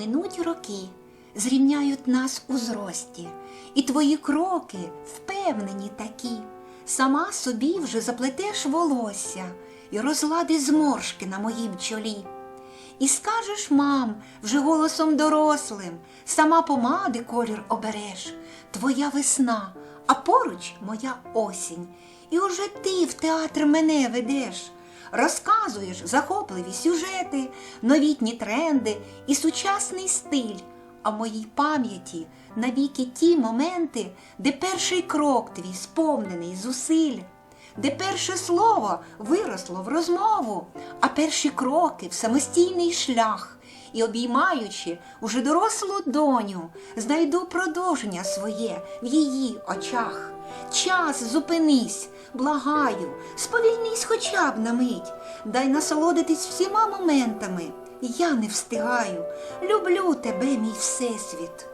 Минуть роки, зрівняють нас у зрості, і твої кроки впевнені такі. Сама собі вже заплетеш волосся і розлади зморшки на моїм чолі. І скажеш, мам, вже голосом дорослим, сама помади колір обереш, твоя весна, а поруч моя осінь. І уже ти в театр мене ведеш. Розказуєш захопливі сюжети, новітні тренди і сучасний стиль. А в моїй пам'яті навіки ті моменти, де перший крок твій сповнений зусиль, де перше слово виросло в розмову, а перші кроки в самостійний шлях. І обіймаючи уже дорослу доню, знайду продовження своє в її очах. Час зупинись, благаю, сповільнись хоча б на мить, дай насолодитись всіма моментами. Я не встигаю, люблю тебе, мій всесвіт.